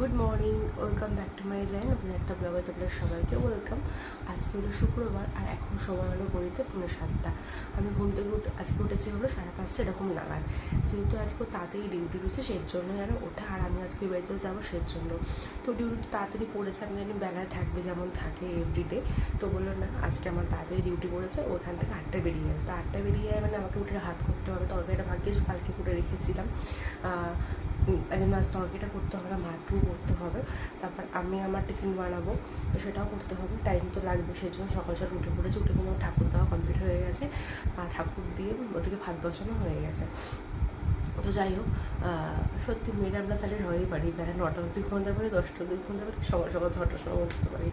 Good morning, welcome back to my channel, নতুন একটা ব্লগে তোমাদের সবাইকে ওয়েলকাম। আজকে হলো শুক্রবার আর এখন সময় হলো ঘড়িতে পুনে সাতটা। আমি ঘুম থেকে উঠে আজকে উঠেছি হলো সাড়ে পাঁচটা, এরকম নাগাদ। যেহেতু আজকে তাড়াতাড়ি ডিউটি রয়েছে, সেই জন্য যেন ওঠা আর আমি আজকে বাড়িতেও যাব সেই জন্য। তো ডিউটি তাড়াতাড়ি পড়েছে, আমি জানি বেলায় থাকবে যেমন থাকে এভরিডে তো বলল, না, আজকে আমার তাড়াতাড়ি ডিউটি পড়েছে, ওখান থেকে আটটায় বেরিয়ে যাবে তো আটটা বেরিয়ে যাবে মানে আমাকে উঠে হাত করতে হবে, তরকারিটা ভাগ্যিস কালকে করে রেখেছিলাম। উম, এই তরকারিটা করতে হবে না ভাতটুকু করতে হবে। তারপর আমি আমার টিফিন বানাবো তো সেটাও করতে হবে। টাইম তো লাগবে সেই জন্য সকাল সকাল উঠে পড়েছে উঠে আমার ঠাকুর দেওয়া কমপ্লিট হয়ে গেছে। আর ঠাকুর দিয়ে ওদিকে ভাত বসানো হয়ে গেছে। তো যাই হোক সত্যি মেয়েরা আমরা চালিয়ে হয়েই পারি। বেলা নটা অবধি ঘুমতে পারি, দশটা অবধি ঘুমতে পারি, সকাল সকাল ছটার সময় উঠতে পারি।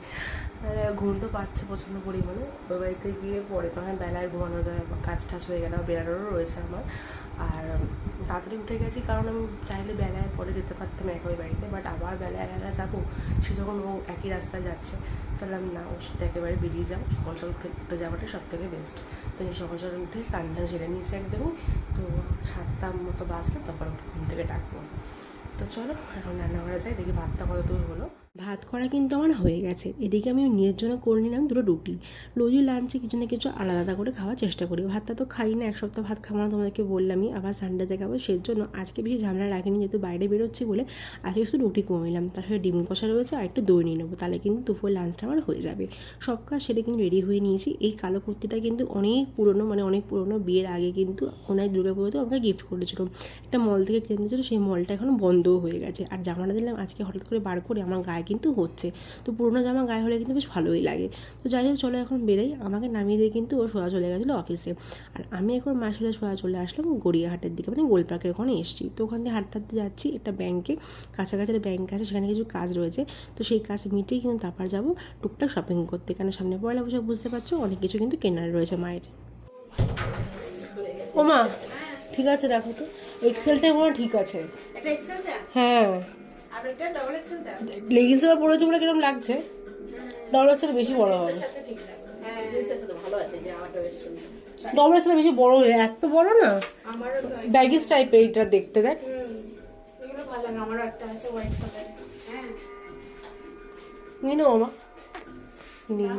ঘুম তো পাচ্ছে প্রচণ্ড পরিমাণে। ওই বাড়িতে গিয়ে পরে না হয় বেলায় ঘুমানো যায় কাজ টাজ হয়ে গেলে বেড়ানোরও রয়েছে আমার। আর তাড়াতাড়ি উঠে গেছি কারণ আমি চাইলে বেলায় পরে যেতে পারতাম একই বাড়িতে। বাট আবার বেলায় একা একা যাব, সে যখন ও একই রাস্তায় যাচ্ছে, তাহলে আমি না, ওর সাথে একেবারে বেরিয়ে যাব। সকাল সকাল উঠে উঠে যাওয়াটাই সব থেকে বেস্ট তো সকাল সকাল উঠে স্নান সেরে নিয়েছে একদমই। তো সাতটা মতো বাজলে তারপর ঘুম থেকে ডাকবো। তো চলো, এখন রান্নাঘরে যাই, দেখি ভাতটা কত দূর হলো। ভাত করা কিন্তু আমার হয়ে গেছে। এদিকে আমি নিজের জন্য করে নিলাম দুটো রুটি। রোজই লাঞ্চে কিছু না কিছু আলাদা আলাদা করে খাওয়ার চেষ্টা করি। ভাতটা তো খাই না, এক সপ্তাহ ভাত খাব না তোমাদেরকে বললামই। আবার সানডেতে খাব সেই জন্য আজকে বেশি ঝামেলা রাখিনি, যেহেতু বাইরে বেরোচ্ছি বলে আজকে শুধু রুটি করে নিলাম। তার সাথে ডিম কষা রয়েছে আর একটু দই নিয়ে নেব। তাহলে কিন্তু দুপুর লাঞ্চটা আমার হয়ে যাবে। সব কাজ সেটা কিন্তু রেডি হয়ে নিয়েছি। এই কালো কুর্তিটা কিন্তু অনেক পুরনো মানে অনেক পুরনো বিয়ের আগে কিন্তু ওনার দুর্গাপুজোতে আমাকে গিফট করেছিল। একটা মল থেকে কিনে দিয়েছিল সেই মলটা এখন বন্ধও হয়ে গেছে। আর জামাটা দিলাম আজকে হঠাৎ করে বার করে আমার গায়ে কিন্তু হচ্ছে। তো পুরোনো জামা গায়ে হলে কিন্তু বেশ ভালোই লাগে। তো যাই হোক চলো এখন বেরোই। আমাকে নামিয়ে দিয়ে কিন্তু ও সোয়া চলে গেছিল অফিসে আর আমি এখন মাসিরা সোয়া চলে আসলাম গড়িয়াহাটের দিকে মানে গোল পার্কের ওখানে এসেছি। তো ওখান থেকে হাঁটতে হাঁটতে যাচ্ছি একটা ব্যাংকে কাছাকাছি একটা ব্যাংক আছে সেখানে কিছু কাজ রয়েছে। তো সেই কাজ মিটিয়ে কিন্তু তারপর যাব টুকটাক শপিং করতে। কারণ সামনে পয়লা বৈশাখ বুঝতে পারছ? অনেক কিছু কিন্তু কেনার রয়েছে মায়ের। ও মা ঠিক আছে দেখো তো। এক্সেলটা মনে ঠিক আছে। এক্সেলটা হ্যাঁ। আর এটা পড়েছে পরেছে বলে কীরকম লাগছে? ডবল এক্সেল বেশি বড় হবে। সাথে ঠিক লাগে হ্যাঁ বেশ ডবল এক্সেল বড় হয়ে এত বড় না? ব্যাগিস টাইপের এটা দেখতে দেখ। হুম এগুলো ভালো লাগে। আমারও একটা আছে হোয়াইট কালার হ্যাঁ। নিয়ে নেব মা নিয়ে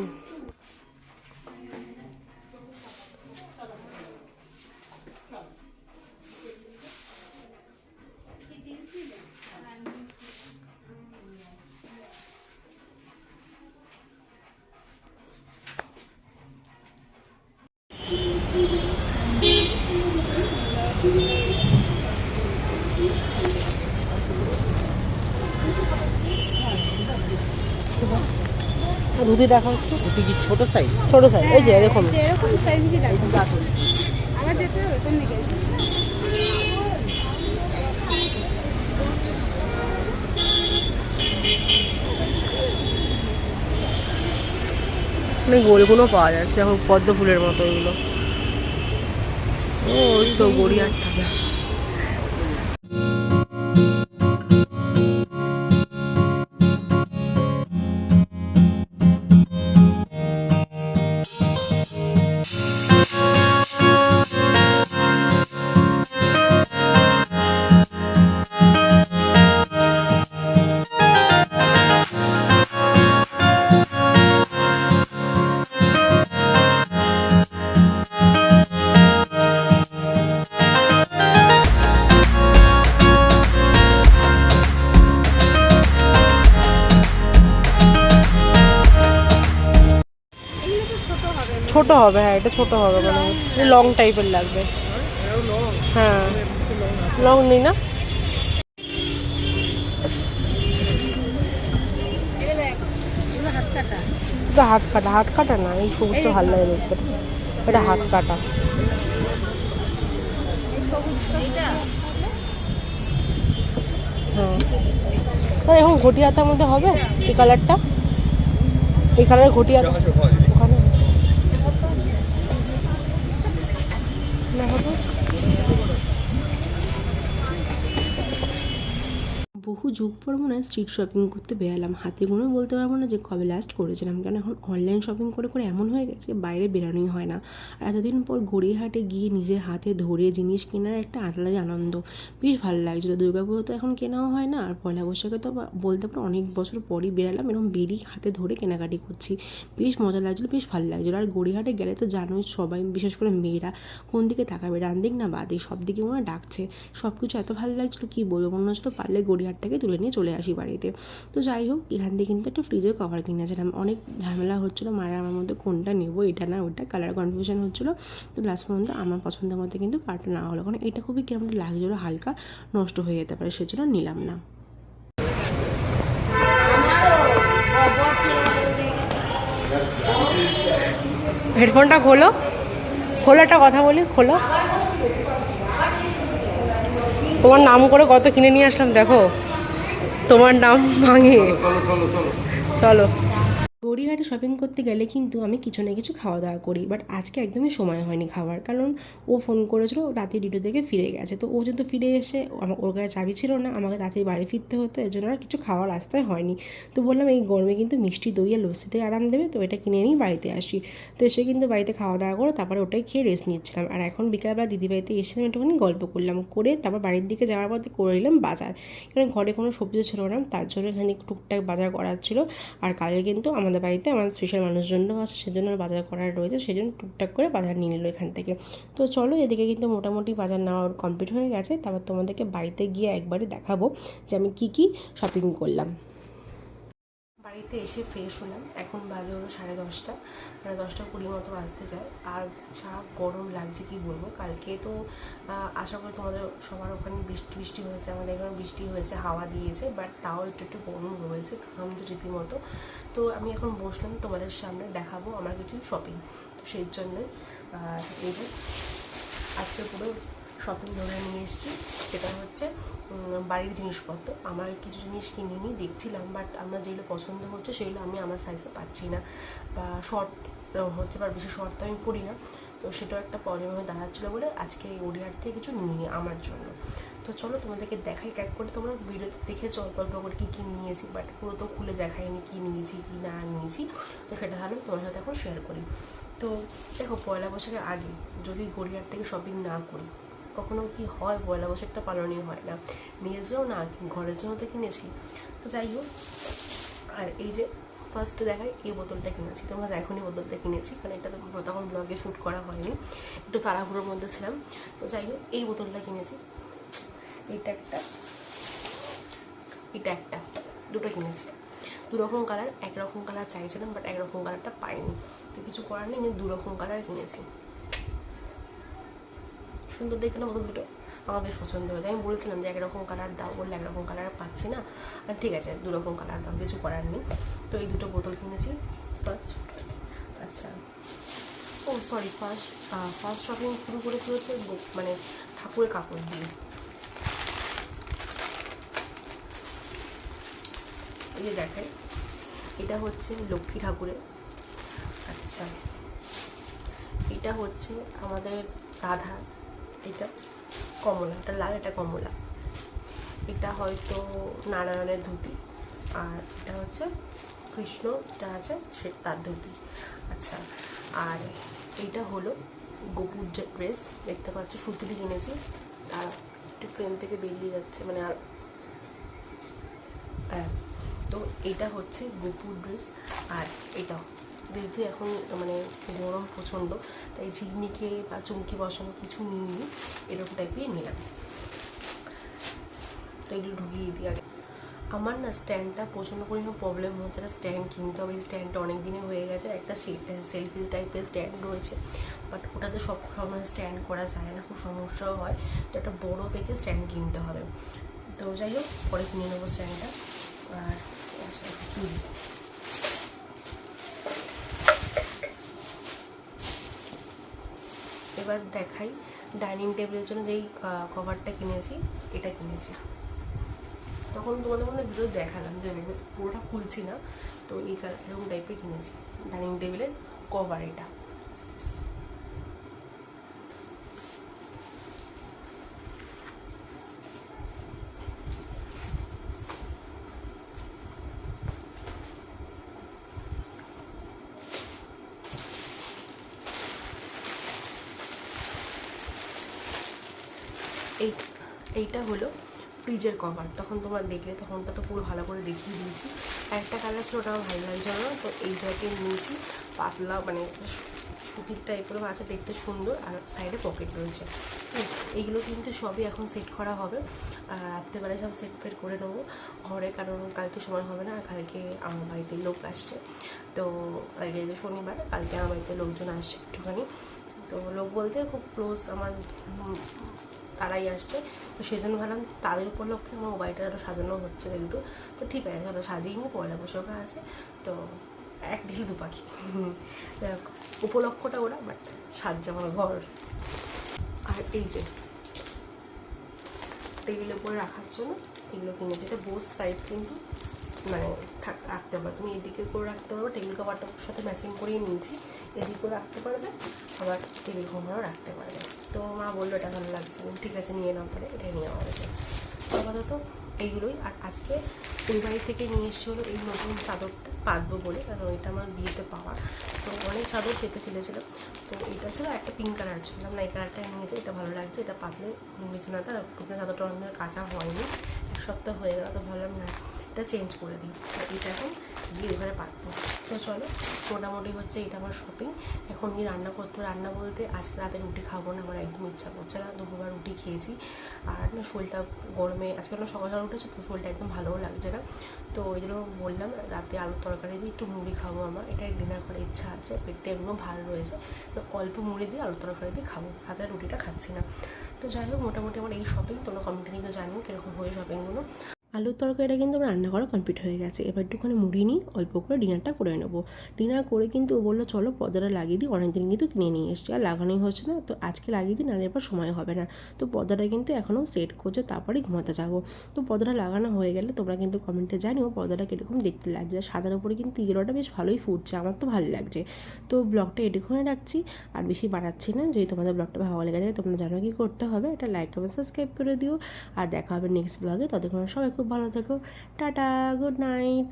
ধুতি দেখা একটু ওটি কি ছোট সাইজ ছোট সাইজ এই যে এরকম। এরকম সাইজ কি দেখো আমার যেতে হবে কোন দিকে অনেক গোলগুলো পাওয়া যাচ্ছে এখন পদ্ম ফুলের মতো এগুলো। ও ওই তো গড়িয়ার টাকা ছোট হবে হ্যাঁ এটা ছোট হবে মানে লং টাইপের লাগবে। হ্যাঁ। লং নেই না? এটা হাত কাটা হাত কাটা না এই সবুজটা ভালো লাগে দেখতে। এটা হাত কাটা। হ্যাঁ। এখন ঘটি হাতার মধ্যে হবে? এই কালারটা এই কালারের ঘটি হাতা ওখানে আছে। না হবে বহু যুগ পর মনে হয় স্ট্রিট শপিং করতে বেরালাম। হাতে গুনে বলতে পারব না যে কবে লাস্ট করেছিলাম। কারণ এখন অনলাইন শপিং করে করে এমন হয়ে গেছে, বাইরে বেরোনোই হয় না। আর এতদিন পর গড়িয়াহাটে গিয়ে নিজের হাতে ধরে জিনিস কেনার একটা আলাদাই আনন্দ। বেশ ভালো লাগছিল। দুর্গাপুজো তো এখন কেনাও হয় না। আর পয়লা বৈশাখে তো বলতে পারো অনেক বছর পরই বেরালাম এরকম বেরিয়ে হাতে ধরে কেনাকাটি করছি। বেশ মজা লাগছিল, বেশ ভালো লাগছিল। আর গড়িয়াহাটে গেলে তো জানোই সবাই, বিশেষ করে মেয়েরা, কোন দিকে তাকাবে, ডান দিক না বাঁ দিক, সব দিকে মনে ডাকছে। সব কিছু এত ভালো লাগছিল, কী বলব? মনে হচ্ছিল পারলে গড়িয়াহাটটাকে তুলে নিয়ে চলে আসি বাড়িতে। তো যাই হোক, এখান থেকে কিন্তু একটা ফ্রিজের কভার কিনেছিলাম অনেক ঝামেলা হচ্ছিল, মায়ের আমার মধ্যে কোনটা নেব, এটা না ওটা কালার কনফিউশন হচ্ছিল। তো লাস্ট পর্যন্ত আমার পছন্দের মধ্যে কিন্তু কার্টটা নেওয়া হলো। কারণ এটা খুবই কেমন লাগছিল হালকা নষ্ট হয়ে যেতে পারে, সেজন্য নিলাম না। হেডফোনটা খোলো। খোলো একটা কথা বলি, খোলো। তোমার নাম করে কত কিনে নিয়ে আসলাম, দেখো। তোমার নাম ভাঙে। চলো গড়িয়াহাটে শপিং করতে গেলে কিন্তু আমি কিছু না কিছু খাওয়া দাওয়া করি। বাট আজকে একদমই সময় হয়নি খাওয়ার। কারণ ও ফোন করেছিল, রাতে ডিউটি থেকে ফিরে গেছে। তো ও যেহেতু ফিরে এসে আমার, ওর কাছে চাবি ছিল না, আমাকে তাড়াতাড়ি বাড়ি ফিরতে হতো। এর জন্য আর কিছু খাওয়ার রাস্তায় হয়নি। তো বললাম, এই গরমে কিন্তু মিষ্টি দই আর লস্যিতে আরাম দেবে, তো এটা কিনে নিই বাড়িতে আসি। তো এসে কিন্তু বাড়িতে খাওয়া দাওয়া করে তারপরে ওটাই খেয়ে রেস্ট নিচ্ছিলাম। আর এখন বিকালবেলা দিদি বাড়িতে এসেছিলাম, একটুখানি গল্প করলাম। করে তারপর বাড়ির দিকে যাওয়ার পথে করে নিলাম বাজার। কারণ ঘরে কোনো সবজি ছিল না, তার জন্য এখানে টুকটাক বাজার করার ছিল। আর কালকে কিন্তু আমাদের বাড়িতে আমার স্পেশাল মানুষজনও আছে, সেজন্য বাজার করার রয়েছে, সেজন্য টুকটাক করে বাজার নিয়ে নিল এখান থেকে। তো চলো এদিকে কিন্তু মোটামুটি বাজার নেওয়ার কমপ্লিট হয়ে গেছে, তারপর তোমাদেরকে বাড়িতে গিয়ে একবারে দেখাবো যে আমি কী কী শপিং করলাম। বাড়িতে এসে ফ্রেশ হলাম। এখন বাজে হলো সাড়ে দশটা সাড়ে দশটা কুড়ি মতো বাজতে যায়। আর যা গরম লাগছে কি বলব? কালকে তো আশা করি তোমাদের সবার ওখানে বৃষ্টি বৃষ্টি হয়েছে আমাদের এখানে বৃষ্টি হয়েছে হাওয়া দিয়েছে বাট তাও একটু একটু গরম রয়েছে ঘামছে রীতিমতো। তো আমি এখন বসলাম তোমাদের সামনে দেখাবো আমার কিছু শপিং তো সেই জন্যই আহ, এই যে আজকে পুরো শপিং ধরে নিয়ে এসেছি। সেটা হচ্ছে বাড়ির জিনিসপত্র। আমার কিছু জিনিস কিনিনি, দেখছিলাম বাট আমার যেগুলো পছন্দ হচ্ছে সেগুলো আমি আমার সাইজে পাচ্ছি না। বা শর্ট হচ্ছে বা বেশি শর্ট তো আমি পরি না। তো সেটাও একটা প্রবলেম হয়ে দাঁড়াচ্ছিলো বলে আজকে এই ওডিয়ার থেকে কিছু নিয়ে আমার জন্য। তো চলো তোমাদেরকে দেখাই, এক করে তোমরা ভিডিওতে দেখেছ, অল্প অল্প করে কী কী নিয়েছি বাট পুরো তো খুলে দেখাইনি কী নিয়েছি, কী না নিয়েছি। তো সেটা তাহলে তোমার সাথে এখন শেয়ার করি। তো দেখো, পয়লা বৈশাখের আগে যদি গড়িয়ার থেকে শপিং না করি কখনো কি হয় পয়লা বৈশাখটা পালনই হয় না। নিজেও না ঘরের জন্য তো কিনেছি। তো যাই হোক, আর এই যে ফার্স্ট দেখাই এই বোতলটা কিনেছি। তোমরা দেখোনি বোতলটা কিনেছি, কারণ এটা তো তখন ব্লগে শ্যুট করা হয়নি। একটু তাড়াহুড়োর মধ্যে ছিলাম। তো যাই হোক, এই বোতলটা কিনেছি। এটা একটা এটা একটা, দুটো কিনেছি। দু রকম কালার একরকম কালার চাইছিলাম বাট একরকম কালারটা পাইনি। তো কিছু করার নেই দু রকম কালার কিনেছি। সুন্দর দেখতে না বোতল দুটো। আমার বেশ পছন্দ হয়েছে। আমি বলছিলাম যে একরকম কালার দাও, বললে একরকম কালার পাচ্ছি না। আর ঠিক আছে দু রকম কালার দাও, কিছু করার নেই। তো এই দুটো বোতল কিনেছি। ফার্স্ট আচ্ছা। ও সরি ফার্স্ট ফার্স্ট শপিং শুরু করেছি হচ্ছে মানে ঠাকুরের কাপড় দিয়ে। এই যে দেখাই এটা হচ্ছে লক্ষ্মী ঠাকুরের। আচ্ছা। এটা হচ্ছে আমাদের রাধা। এটা কমলা, এটা লাল, এটা কমলা। এটা হয়তো নারায়ণের ধুতি, আর এটা হচ্ছে কৃষ্ণ, এটা আছে সে তার ধুতি। আচ্ছা আর এইটা হলো গোপুর যে ড্রেস, দেখতে পাচ্ছ সুতিটি কিনেছি। আর একটু ফ্রেম থেকে বেরিয়ে যাচ্ছে মানে আর হ্যাঁ তো এটা হচ্ছে গোপুর ড্রেস, আর এটা যেহেতু এখন মানে গরম প্রচণ্ড, তাই ঝিকমিকে বা চুমকি বসানো কিছু নিইনি, এরকম টাইপের নিলাম। তো এগুলো ঢুকিয়ে দিই আগে। আমার না স্ট্যান্ডটা প্রচণ্ড পরিমাণ প্রবলেম হচ্ছে, একটা স্ট্যান্ড কিনতে হবে। এই স্ট্যান্ডটা অনেক দিনে হয়ে গেছে, একটা সেলফি টাইপের স্ট্যান্ড রয়েছে। বাট ওটাতে সব সময় স্ট্যান্ড করা যায় না, খুব সমস্যাও হয়। তো একটা বড়ো থেকে স্ট্যান্ড কিনতে হবে। তো যাই হোক, পরে কিনে নেব স্ট্যান্ডটা আর আচ্ছা কিনি এবার দেখাই ডাইনিং টেবিলের জন্য যেই কভারটা কিনেছি, এটা কিনেছি। তখন তোমাদের মনে ভিডিও দেখালাম যে পুরোটা খুলছি না, তো এই এরকম টাইপের কিনেছি। ডাইনিং টেবিলের কভার এটা এই এইটা হলো ফ্রিজের কভার। তখন তোমরা দেখলে, তখনটা তো পুরো ভালো করে দেখিয়ে দিয়েছি। একটা কালার ছিল ওটা আমার ভালো লাগছিল না তো এই এইটাকে নিয়েছি। পাতলা মানে সুতির টাইপেরও আছে, দেখতে সুন্দর, আর সাইডে পকেট রয়েছে। এইগুলো কিন্তু সবই এখন সেট করা হবে। আর রাত্রেবেলায় সব সেট ফেট করে নেব ঘরে, কারণ কালকে সময় হবে না আর কালকে আমার বাড়িতে লোক আসছে। তো কালকে যে শনিবার, কালকে আমার বাড়িতে লোকজন আসছে একটুখানি। তো লোক বলতে খুব ক্লোজ আমার তারাই আসছে। তো সেই জন্য ভাবলাম তাদের উপলক্ষে আমার বাড়িটা আরও সাজানো হচ্ছে কিন্তু তো ঠিক আছে চলো সাজিয়ে নিই, পয়লা বৈশাখে আছে। তো এক ঢিল দু পাখি। উপলক্ষটা ওরা বাট সাজছে আমার ঘর। আর এই যে টেবিলের উপরে রাখার জন্য এগুলো কিনে যেটা বোস সাইড কিন্তু মানে থাক- রাখতে পারবে তুমি এদিকে করে রাখতে পারবে টেবিল কভারটার সাথে ম্যাচিং করিয়ে নিয়েছি। এদিকেও রাখতে পারবে, আবার টেবিল কভারও রাখতে পারবে। তো মা বলল, এটা ভালো লাগছে। ঠিক আছে, নিয়ে নাও তাহলে এটাই নিয়ে নেওয়া হয়েছে আপাতত এইগুলোই। আর আজকে ওই বাড়ি থেকে নিয়ে এসেছি হলো এই নতুন চাদরটা পাতবো বলে, কারণ এটা আমার বিয়েতে পাওয়া। তো অনেক চাদর পেতে ফেলেছিলাম। তো এটা ছিল একটা পিঙ্ক কালার ছিল না, এই কালারটা নিয়েছে। এটা ভালো লাগছে, এটা পাতলে বিছানাটা, বিছানা চাদরটা অনেক কাঁচা হয়নি, এক সপ্তাহ হয়ে গেল, তো ভাবলাম না এটা চেঞ্জ করে দিই। এটা এখন গিয়ে এবারে পাতবো তো চলো, মোটামুটি হচ্ছে এটা আমার শপিং এখন গিয়ে রান্না করতে রান্না বলতে আজকে রাতে রুটি খাব না, আমার একদম ইচ্ছা করছে না। দুপুরবার রুটি খেয়েছি। আর না, শরীরটা গরমে, আজকে না সকাল সকাল উঠেছে তো শরীরটা একদম ভালোও লাগছে না। তো ওই জন্য বললাম, রাতে আলুর তরকারি দিয়ে একটু মুড়ি খাব আমার। এটাই ডিনার করার ইচ্ছা আছে, পেটটা এমনিও ভালো রয়েছে। তো অল্প মুড়ি দিয়ে আলুর তরকারি দিয়ে খাব। হাতে রুটিটা খাচ্ছি না। তো যাই হোক, মোটামুটি আমার এই শপিং তোমরা কমেন্টে কিন্তু জানিও কীরকম হয়ে শপিংগুলো আলুর তরকারিটা কিন্তু আমার রান্না করা কমপ্লিট হয়ে গেছে। এবার একটুখানি মুড়ি নিই অল্প করে ডিনারটা করে নেব। ডিনার করে কিন্তু ও বলল, চলো পর্দাটা লাগিয়ে দিই, অনেকদিন কিন্তু কিনে নিয়ে এসছি। আর লাগানোই হচ্ছে না, তো আজকে লাগিয়ে দিই, নাহলে এবার সময় হবে না। তো পর্দাটা কিন্তু এখনও সেট করছে, তারপরেই ঘুমাতে যাব। তো পর্দাটা লাগানো হয়ে গেলে তোমরা কিন্তু কমেন্টে জানিও পর্দাটা কীরকম দেখতে লাগছে। আর সাদার উপরে কিন্তু ইয়েলোটা বেশ ভালোই ফুটছে, আমার তো ভালো লাগছে। তো ব্লগটা এটুকুনে রাখছি, আর বেশি বাড়াচ্ছি না। যদি তোমাদের ব্লগটা ভালো লেগে থাকে, তোমরা জানো কি করতে হবে। এটা লাইক কমেন্ট সাবস্ক্রাইব করে দিও। আর দেখা হবে নেক্সট ব্লগে ততক্ষণ সবাই খুব ভালো থেকো। Tata good night.